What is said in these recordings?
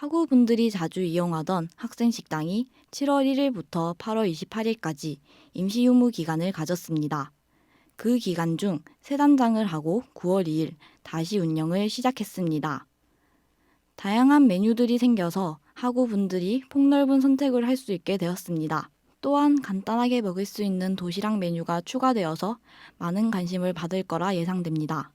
학우분들이 자주 이용하던 학생 식당이 7월 1일부터 8월 28일까지 임시 유무 기간을 가졌습니다. 그 기간 중 세 단장을 하고 9월 2일 다시 운영을 시작했습니다. 다양한 메뉴들이 생겨서 학우분들이 폭넓은 선택을 할 수 있게 되었습니다. 또한 간단하게 먹을 수 있는 도시락 메뉴가 추가되어서 많은 관심을 받을 거라 예상됩니다.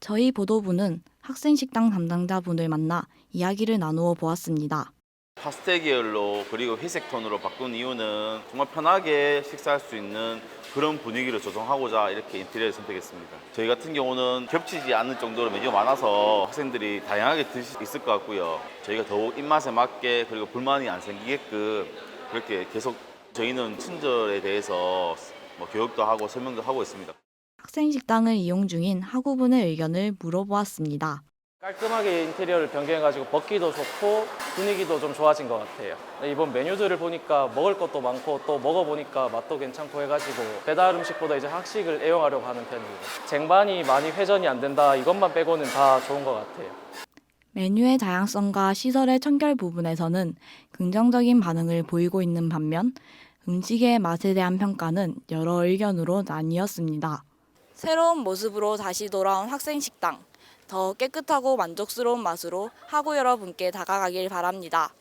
저희 보도부는 학생 식당 담당자분을 만나 이야기를 나누어 보았습니다. 파스텔 계열로 그리고 회색 톤으로 바꾼 이유는 정말 편하게 식사할 수 있는 그런 분위기를 조성하고자 이렇게 인테리어를 선택했습니다. 저희 같은 경우는 겹치지 않는 정도로 메뉴가 많아서 학생들이 다양하게 드실 수 있을 것 같고요. 저희가 더욱 입맛에 맞게 그리고 불만이 안 생기게끔 그렇게 계속 저희는 친절에 대해서 뭐 교육도 하고 설명도 하고 있습니다. 학생 식당을 이용 중인 학우분의 의견을 물어보았습니다. 깔끔하게 인테리어를 변경해가지고 먹기도 좋고 분위기도 좀 좋아진 것 같아요. 네, 이번 메뉴들을 보니까 먹을 것도 많고 또 먹어보니까 맛도 괜찮고 해가지고 배달 음식보다 이제 학식을 애용하려고 하는 편이에요. 쟁반이 많이 회전이 안 된다 이것만 빼고는 다 좋은 것 같아요. 메뉴의 다양성과 시설의 청결 부분에서는 긍정적인 반응을 보이고 있는 반면 음식의 맛에 대한 평가는 여러 의견으로 나뉘었습니다. 새로운 모습으로 다시 돌아온 학생 식당. 더 깨끗하고 만족스러운 맛으로 학우 여러분께 다가가길 바랍니다.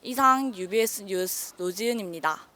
이상 UBS 뉴스 노지은입니다.